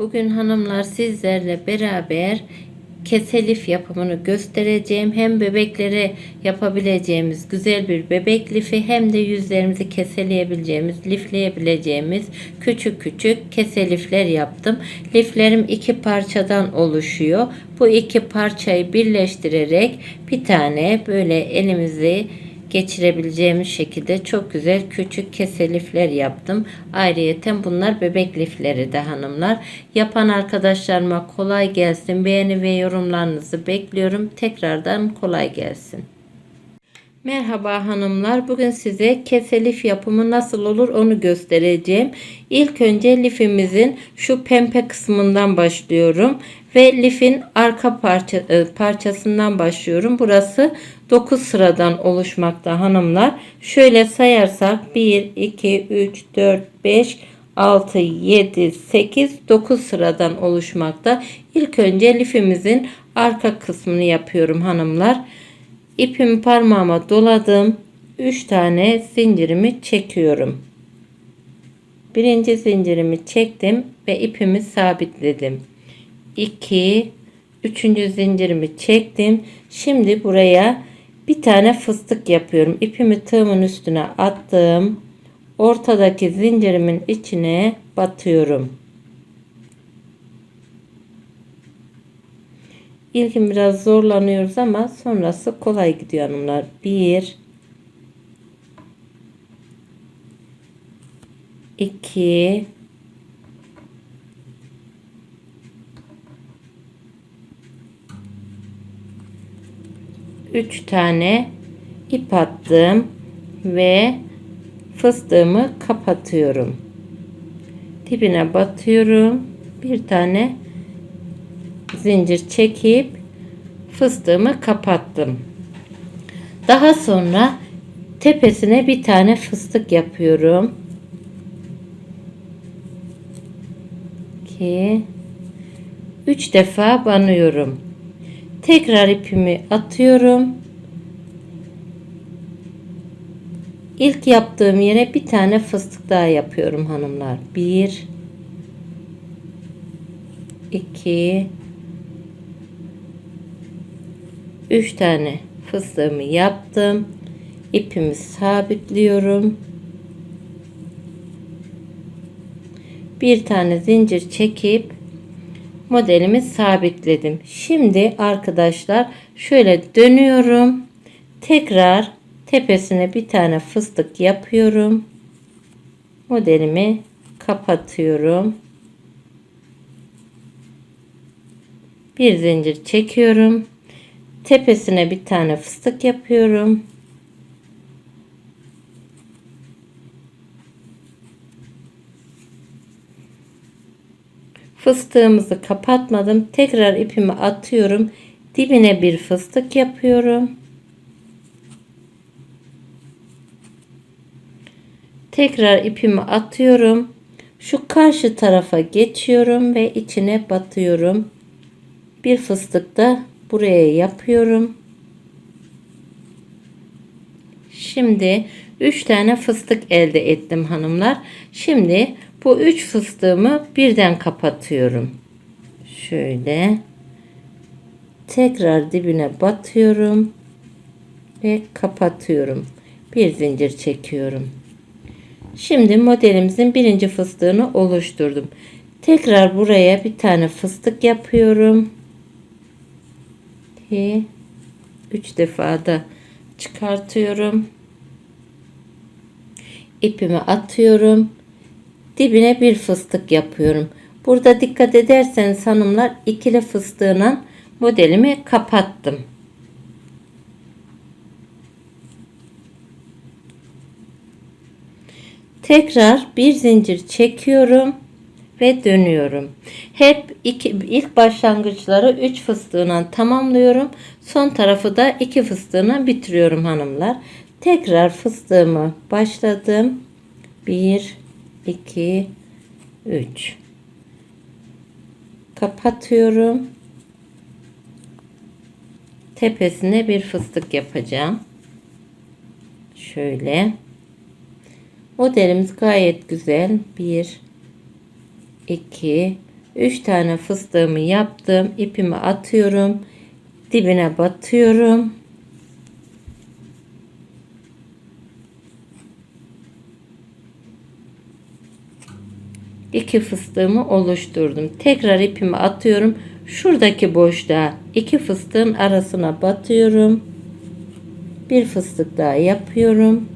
Bugün hanımlar sizlerle beraber keselif yapımını göstereceğim. Hem bebeklere yapabileceğimiz güzel bir bebek lifi hem de yüzlerimizi keseleyebileceğimiz, lifleyebileceğimiz küçük küçük keselifler yaptım. Liflerim iki parçadan oluşuyor. Bu iki parçayı birleştirerek bir tane böyle elimizi geçirebileceğimiz şekilde çok güzel küçük keselifler yaptım. Ayrıyeten bunlar bebek lifleri de hanımlar. Yapan arkadaşlarıma kolay gelsin. Beğeni ve yorumlarınızı bekliyorum. Tekrardan kolay gelsin. Merhaba hanımlar. Bugün size keselif yapımı nasıl olur onu göstereceğim. İlk önce lifimizin şu pembe kısmından başlıyorum ve lifin arka parça, e, parçasından başlıyorum. Burası 9 sıradan oluşmakta hanımlar. Şöyle sayarsak 1 2 3 4 5 6 7 8 9 sıradan oluşmakta. İlk önce lifimizin arka kısmını yapıyorum hanımlar. İpimi parmağıma doladım. 3 tane zincirimi çekiyorum. Birinci zincirimi çektim ve ipimi sabitledim. 2 üçüncü zincirimi çektim. Şimdi buraya bir tane fıstık yapıyorum. İpimi tığımın üstüne attım. Ortadaki zincirimin içine batıyorum. İlkin biraz zorlanıyoruz ama sonrası kolay gidiyor hanımlar. 1 2 3 tane ip attım ve fıstığımı kapatıyorum. Dibine batıyorum. Bir tane zincir çekip fıstığımı kapattım. Daha sonra tepesine bir tane fıstık yapıyorum. 2 3 defa banıyorum. Tekrar ipimi atıyorum. İlk yaptığım yere bir tane fıstık daha yapıyorum hanımlar. 1 2 3 tane fıstığımı yaptım. İpimi sabitliyorum. Bir tane zincir çekip modelimi sabitledim. Şimdi arkadaşlar şöyle dönüyorum. Tekrar tepesine bir tane fıstık yapıyorum. Modelimi kapatıyorum. Bir zincir çekiyorum. Tepesine bir tane fıstık yapıyorum. Fıstığımızı kapatmadım. Tekrar ipimi atıyorum. Dibine bir fıstık yapıyorum. Tekrar ipimi atıyorum. Şu karşı tarafa geçiyorum ve içine batıyorum. Bir fıstık da buraya yapıyorum. Şimdi 3 tane fıstık elde ettim hanımlar. Şimdi bu 3 fıstığımı birden kapatıyorum. Şöyle tekrar dibine batıyorum ve kapatıyorum. Bir zincir çekiyorum. Şimdi modelimizin birinci fıstığını oluşturdum. Tekrar buraya bir tane fıstık yapıyorum. 2 3 defa da çıkartıyorum. İpimi atıyorum. Dibine bir fıstık yapıyorum. Burada dikkat ederseniz hanımlar ikili fıstığına modelimi kapattım. Tekrar bir zincir çekiyorum ve dönüyorum. Hep iki, ilk başlangıçları 3 fıstığına tamamlıyorum. Son tarafı da 2 fıstığına bitiriyorum hanımlar. Tekrar fıstığımı başladım. 1 2 3 kapatıyorum. Tepesine bir fıstık yapacağım. Şöyle. Modelimiz gayet güzel. 1 2 3 tane fıstığımı yaptım. ipimi atıyorum. Dibine batıyorum. İki fıstığımı oluşturdum. Tekrar ipimi atıyorum. Şuradaki boşluğa iki fıstığın arasına batıyorum. Bir fıstık daha yapıyorum.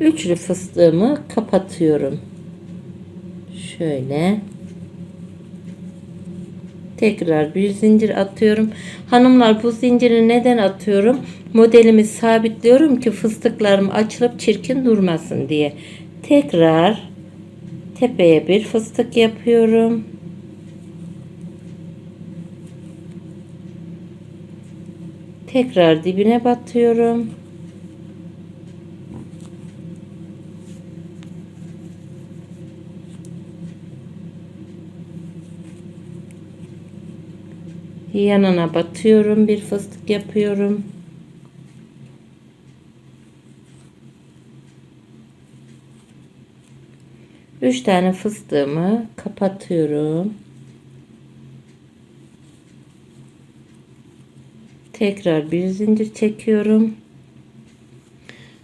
Üçlü fıstığımı kapatıyorum. Şöyle. Tekrar bir zincir atıyorum. Hanımlar bu zinciri neden atıyorum? Modelimi sabitliyorum ki fıstıklarım açılıp çirkin durmasın diye. Tekrar tepeye bir fıstık yapıyorum. Tekrar dibine batıyorum. Yanına batıyorum bir fıstık yapıyorum. Üç tane fıstığımı kapatıyorum. Tekrar bir zincir çekiyorum.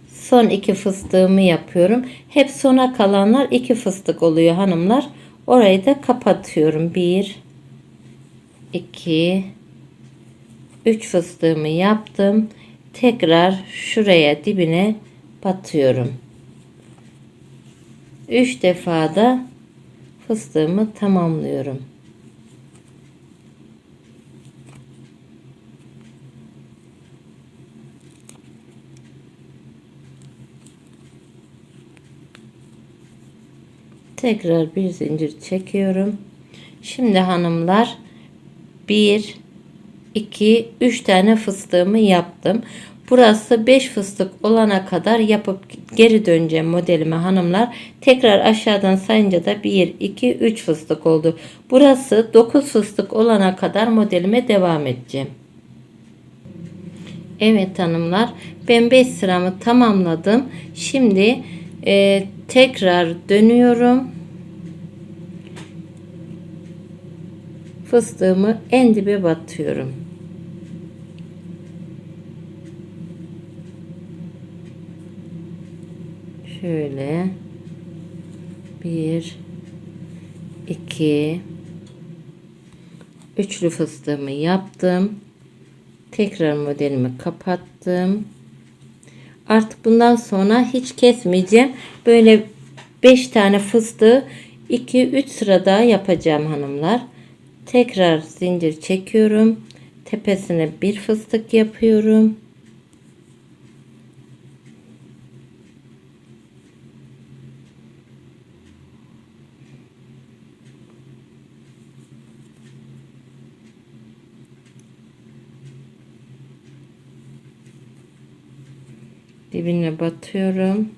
Son iki fıstığımı yapıyorum. Hep sona kalanlar iki fıstık oluyor hanımlar. Orayı da kapatıyorum. Bir 2 3 fıstığımı yaptım. Tekrar şuraya dibine batıyorum. 3 defa da fıstığımı tamamlıyorum. Tekrar bir zincir çekiyorum. Şimdi hanımlar 1 2 3 tane fıstığımı yaptım. Burası 5 fıstık olana kadar yapıp geri döneceğim modelime hanımlar. Tekrar aşağıdan sayınca da 1 2 3 fıstık oldu. Burası 9 fıstık olana kadar modelime devam edeceğim. Evet hanımlar ben 5 sıramı tamamladım. Şimdi e, tekrar dönüyorum. Fıstığımı en dibe batıyorum. Şöyle bir iki üçlü fıstığımı yaptım. Tekrar modelimi kapattım. Artık bundan sonra hiç kesmeyeceğim. Böyle 5 tane fıstığı 2-3 sıra daha yapacağım hanımlar. Tekrar zincir çekiyorum. Tepesine bir fıstık yapıyorum. dibine batıyorum.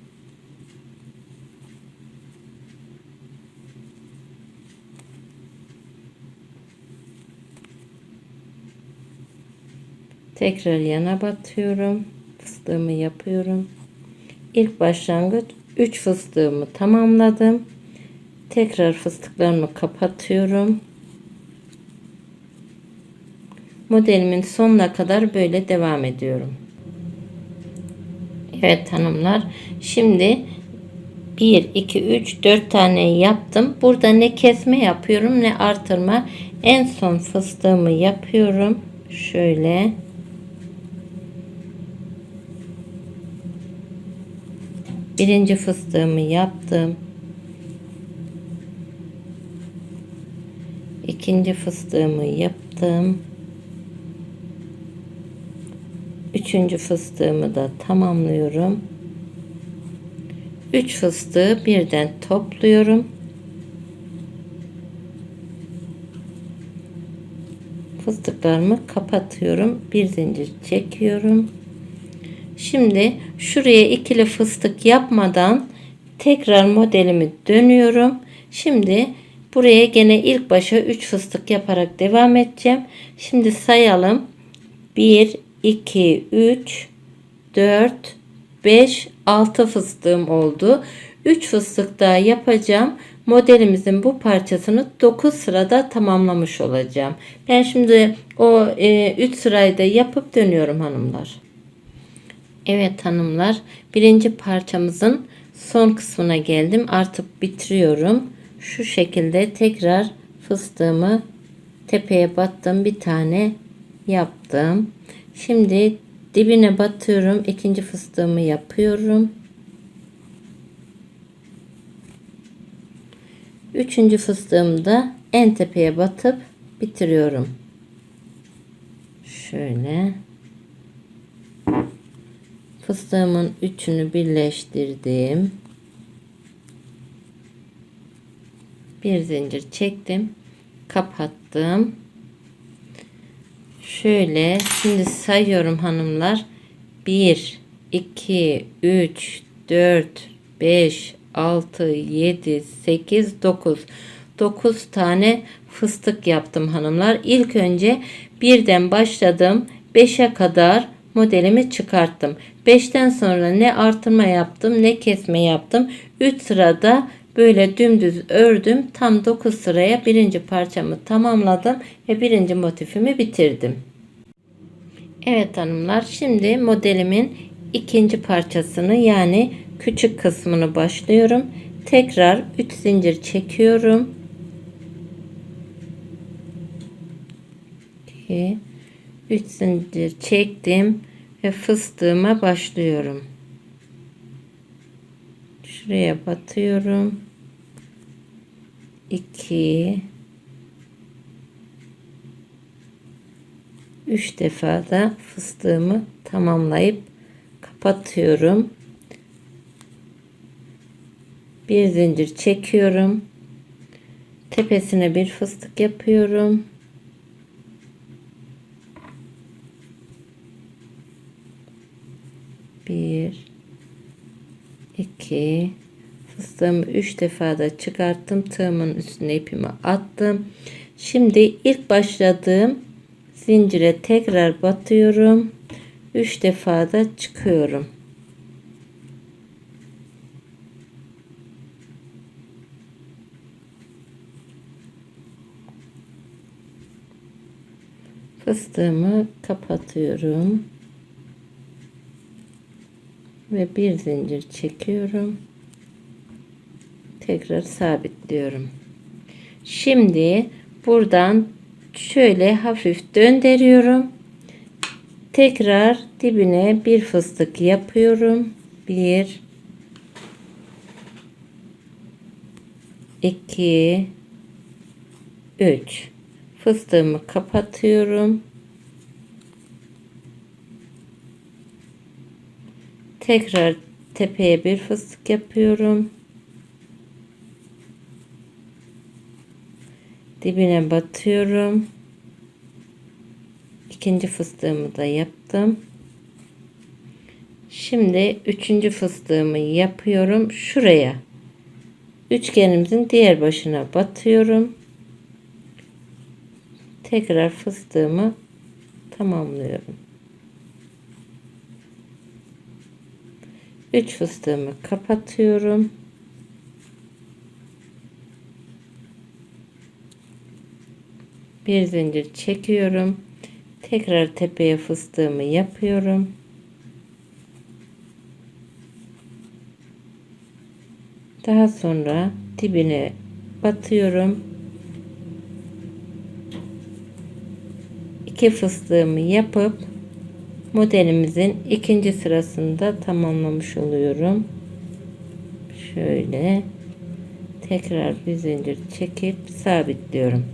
Tekrar yana batıyorum. Fıstığımı yapıyorum. İlk başlangıç 3 fıstığımı tamamladım. Tekrar fıstıklarımı kapatıyorum. Modelimin sonuna kadar böyle devam ediyorum. Evet hanımlar. Şimdi 1, 2, 3, 4 tane yaptım. Burada ne kesme yapıyorum ne artırma. En son fıstığımı yapıyorum. Şöyle. Birinci fıstığımı yaptım. ikinci fıstığımı yaptım. Üçüncü fıstığımı da tamamlıyorum. Üç fıstığı birden topluyorum. Fıstıklarımı kapatıyorum. Bir zincir çekiyorum. Şimdi şuraya ikili fıstık yapmadan tekrar modelimi dönüyorum. Şimdi buraya gene ilk başa 3 fıstık yaparak devam edeceğim. Şimdi sayalım. 1 2 3 4 5, 6 fıstığım oldu. 3 fıstık daha yapacağım. Modelimizin bu parçasını 9 sırada tamamlamış olacağım. Ben şimdi o 3 sırayı da yapıp dönüyorum hanımlar. Evet hanımlar, birinci parçamızın son kısmına geldim. Artık bitiriyorum. Şu şekilde tekrar fıstığımı tepeye battım. Bir tane yaptım. Şimdi dibine batıyorum. İkinci fıstığımı yapıyorum. Üçüncü fıstığımı da en tepeye batıp bitiriyorum. Şöyle. Fıstığımın üçünü birleştirdim. Bir zincir çektim. Kapattım. Şöyle şimdi sayıyorum hanımlar. 1 2 3 4 5 6 7 8 9 9 tane fıstık yaptım hanımlar. İlk önce birden başladım. 5'e kadar modelimi çıkarttım. 5'ten sonra ne artırma yaptım ne kesme yaptım. 3 sırada böyle dümdüz ördüm. Tam 9 sıraya birinci parçamı tamamladım ve birinci motifimi bitirdim. Evet hanımlar şimdi modelimin ikinci parçasını yani küçük kısmını başlıyorum. Tekrar 3 zincir çekiyorum. 2 3 zincir çektim ve fıstığıma başlıyorum. Şuraya batıyorum. 2 3 defa da fıstığımı tamamlayıp kapatıyorum. Bir zincir çekiyorum. Tepesine bir fıstık yapıyorum. 2 fıstığımı 3 defa da çıkarttım. Tığımın üstüne ipimi attım. Şimdi ilk başladığım zincire tekrar batıyorum. 3 defa da çıkıyorum. Fıstığımı kapatıyorum ve bir zincir çekiyorum. Tekrar sabitliyorum. Şimdi buradan şöyle hafif döndürüyorum. Tekrar dibine bir fıstık yapıyorum. Bir, iki, üç. Fıstığımı kapatıyorum. Tekrar tepeye bir fıstık yapıyorum. Dibine batıyorum. İkinci fıstığımı da yaptım. Şimdi üçüncü fıstığımı yapıyorum. Şuraya. Üçgenimizin diğer başına batıyorum. Tekrar fıstığımı tamamlıyorum. 3 fıstığımı kapatıyorum. Bir zincir çekiyorum. Tekrar tepeye fıstığımı yapıyorum. Daha sonra dibine batıyorum. İki fıstığımı yapıp modelimizin ikinci sırasında tamamlamış oluyorum. Şöyle tekrar bir zincir çekip sabitliyorum.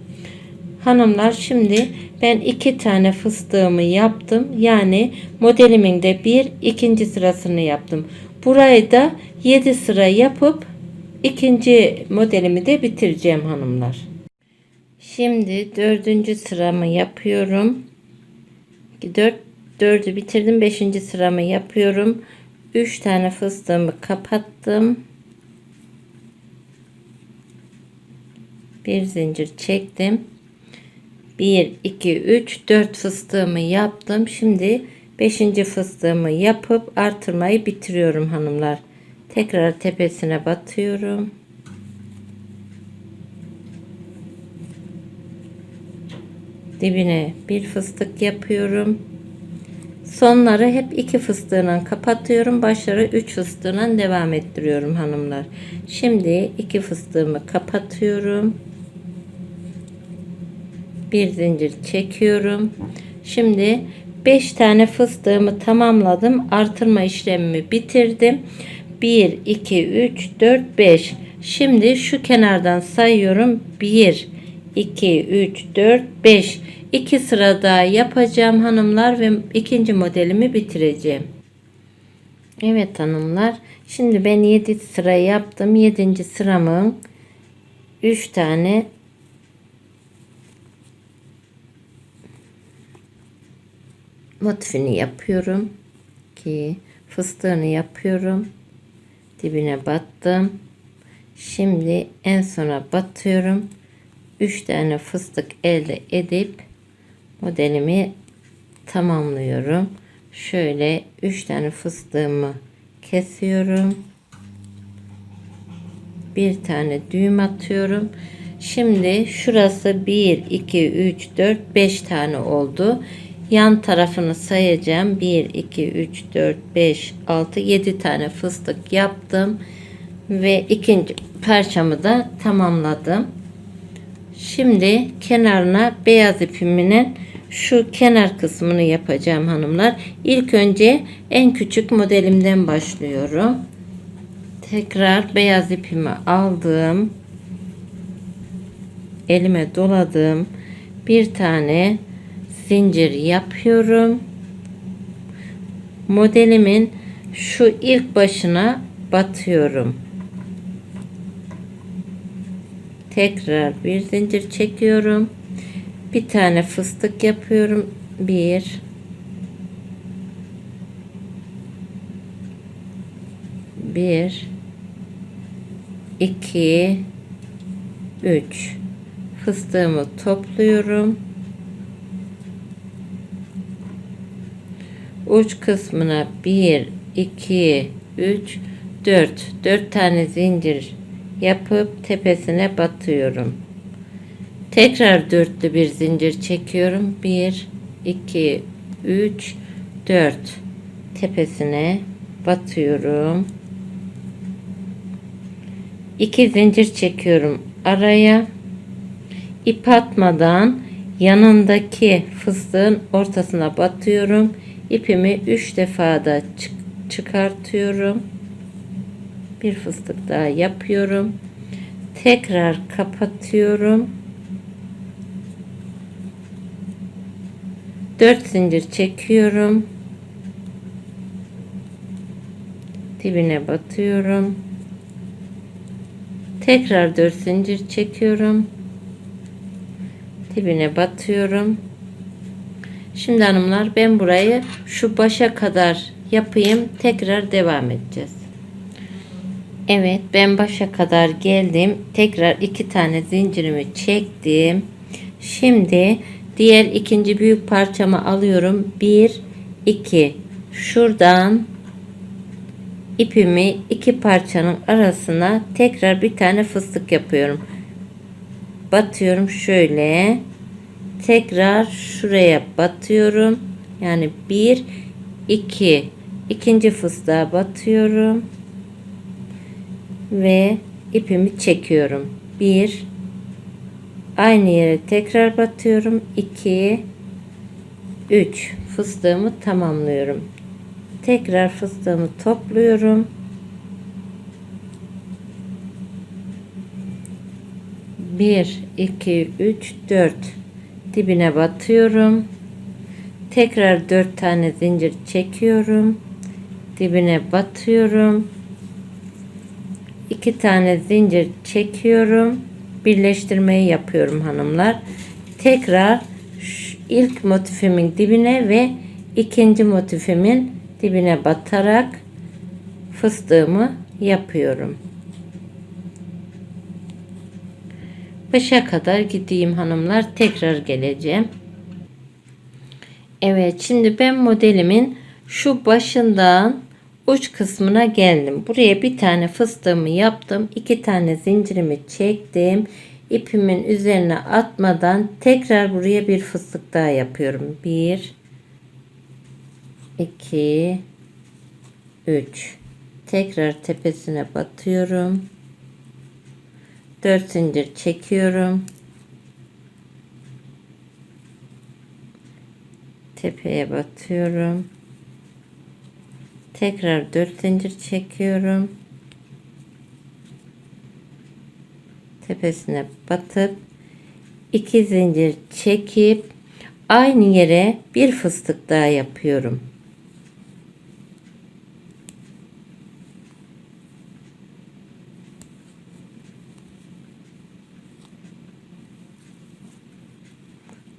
Hanımlar şimdi ben iki tane fıstığımı yaptım. Yani modelimin de bir ikinci sırasını yaptım. Burayı da 7 sıra yapıp ikinci modelimi de bitireceğim hanımlar. Şimdi dördüncü sıramı yapıyorum. Dört, dördü bitirdim. Beşinci sıramı yapıyorum. Üç tane fıstığımı kapattım. Bir zincir çektim. 1, 2, 3, 4 fıstığımı yaptım. Şimdi Beşinci fıstığımı yapıp artırmayı bitiriyorum hanımlar. Tekrar tepesine batıyorum. Dibine bir fıstık yapıyorum. Sonları hep iki fıstığına kapatıyorum. Başları üç fıstığına devam ettiriyorum hanımlar. Şimdi iki fıstığımı kapatıyorum. Bir zincir çekiyorum. Şimdi 5 tane fıstığımı tamamladım. Artırma işlemimi bitirdim. 1, 2, 3, 4, 5. Şimdi şu kenardan sayıyorum. 1, 2, 3, 4, 5. 2 sıra daha yapacağım hanımlar ve ikinci modelimi bitireceğim. Evet hanımlar. Şimdi ben 7 sıra yaptım. 7. sıramın 3 tane motifini yapıyorum ki fıstığını yapıyorum dibine battım şimdi en sona batıyorum 3 tane fıstık elde edip modelimi tamamlıyorum. Şöyle 3 tane fıstığımı kesiyorum. Bir tane düğüm atıyorum. Şimdi şurası 1 2 3 4 5 tane oldu. Yan tarafını sayacağım. 1 2 3 4 5 6 7 tane fıstık yaptım. Ve ikinci parçamı da tamamladım. Şimdi kenarına beyaz ipiminin şu kenar kısmını yapacağım hanımlar İlk önce en küçük modelimden başlıyorum tekrar beyaz ipimi aldım elime doladım bir tane zincir yapıyorum. Modelimin şu ilk başına batıyorum. Tekrar bir zincir çekiyorum. Bir tane fıstık yapıyorum. Bir bir iki üç fıstığımı topluyorum. uç kısmına 1 2 3 4 4 tane zincir yapıp tepesine batıyorum. Tekrar dörtlü bir zincir çekiyorum. 1 2 3 4 tepesine batıyorum. 2 zincir çekiyorum araya. ip atmadan yanındaki fıstığın ortasına batıyorum ipimi 3 defa da çık çıkartıyorum. Bir fıstık daha yapıyorum. Tekrar kapatıyorum. 4 zincir çekiyorum. Dibine batıyorum. Tekrar 4 zincir çekiyorum. Dibine batıyorum. Şimdi hanımlar ben burayı şu başa kadar yapayım. Tekrar devam edeceğiz. Evet ben başa kadar geldim. Tekrar iki tane zincirimi çektim. Şimdi diğer ikinci büyük parçamı alıyorum. Bir, iki. Şuradan ipimi iki parçanın arasına tekrar bir tane fıstık yapıyorum. Batıyorum şöyle tekrar şuraya batıyorum. Yani bir iki ikinci fıstığa batıyorum ve ipimi çekiyorum. Bir aynı yere tekrar batıyorum. 2 3 fıstığımı tamamlıyorum. Tekrar fıstığımı topluyorum. Bir, iki, üç, dört dibine batıyorum. Tekrar 4 tane zincir çekiyorum. Dibine batıyorum. 2 tane zincir çekiyorum. Birleştirmeyi yapıyorum hanımlar. Tekrar ilk motifimin dibine ve ikinci motifimin dibine batarak fıstığımı yapıyorum. Başa kadar gideyim hanımlar. Tekrar geleceğim. Evet şimdi ben modelimin şu başından uç kısmına geldim. Buraya bir tane fıstığımı yaptım. iki tane zincirimi çektim. İpimin üzerine atmadan tekrar buraya bir fıstık daha yapıyorum. 1 2 3 tekrar tepesine batıyorum. 4 zincir çekiyorum. Tepeye batıyorum. Tekrar 4 zincir çekiyorum. Tepesine batıp 2 zincir çekip aynı yere bir fıstık daha yapıyorum.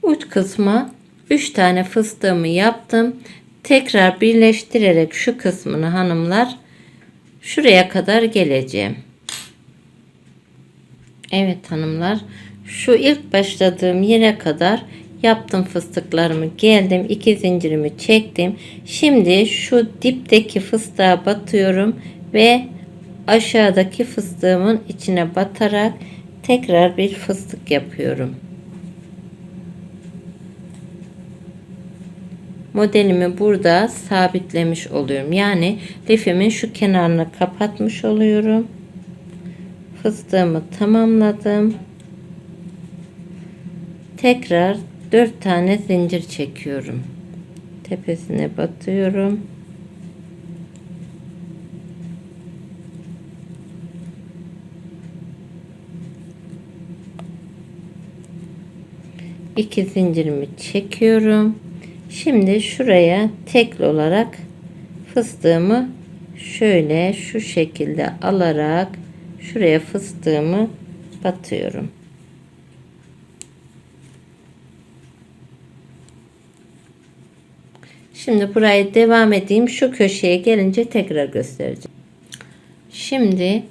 Uç kısma 3 tane fıstığımı yaptım. Tekrar birleştirerek şu kısmını hanımlar şuraya kadar geleceğim. Evet hanımlar şu ilk başladığım yere kadar yaptım fıstıklarımı geldim iki zincirimi çektim şimdi şu dipteki fıstığa batıyorum ve aşağıdaki fıstığımın içine batarak tekrar bir fıstık yapıyorum modelimi burada sabitlemiş oluyorum yani lifimin şu kenarını kapatmış oluyorum fıstığımı tamamladım. Tekrar 4 tane zincir çekiyorum. Tepesine batıyorum. İki zincirimi çekiyorum. Şimdi şuraya tekli olarak fıstığımı şöyle şu şekilde alarak şuraya fıstığımı batıyorum. Şimdi burayı devam edeyim. Şu köşeye gelince tekrar göstereceğim. Şimdi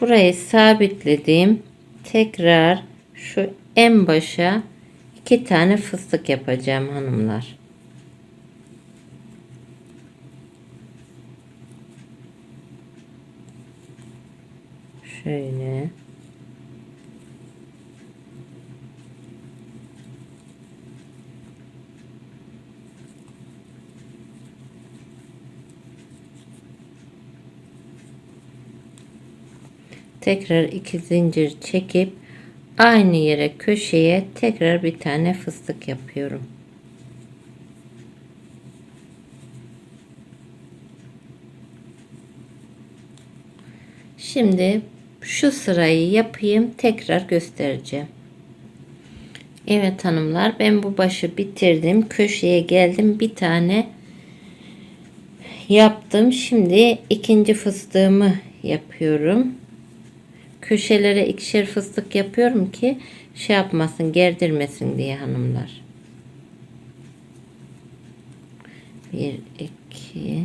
burayı sabitledim. Tekrar şu en başa iki tane fıstık yapacağım hanımlar. Şöyle. Tekrar iki zincir çekip aynı yere köşeye tekrar bir tane fıstık yapıyorum. Şimdi şu sırayı yapayım tekrar göstereceğim. Evet hanımlar ben bu başı bitirdim. Köşeye geldim. Bir tane yaptım. Şimdi ikinci fıstığımı yapıyorum. Köşelere ikişer fıstık yapıyorum ki şey yapmasın, gerdirmesin diye hanımlar. 1 2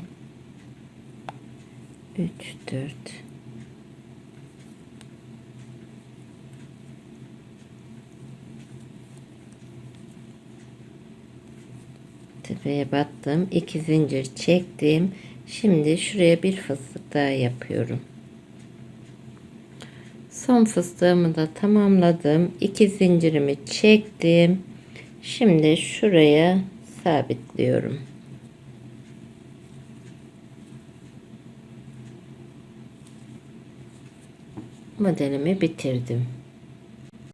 3 4 tepeye battım. iki zincir çektim. Şimdi şuraya bir fıstık daha yapıyorum. Son fıstığımı da tamamladım. iki zincirimi çektim. Şimdi şuraya sabitliyorum. Modelimi bitirdim.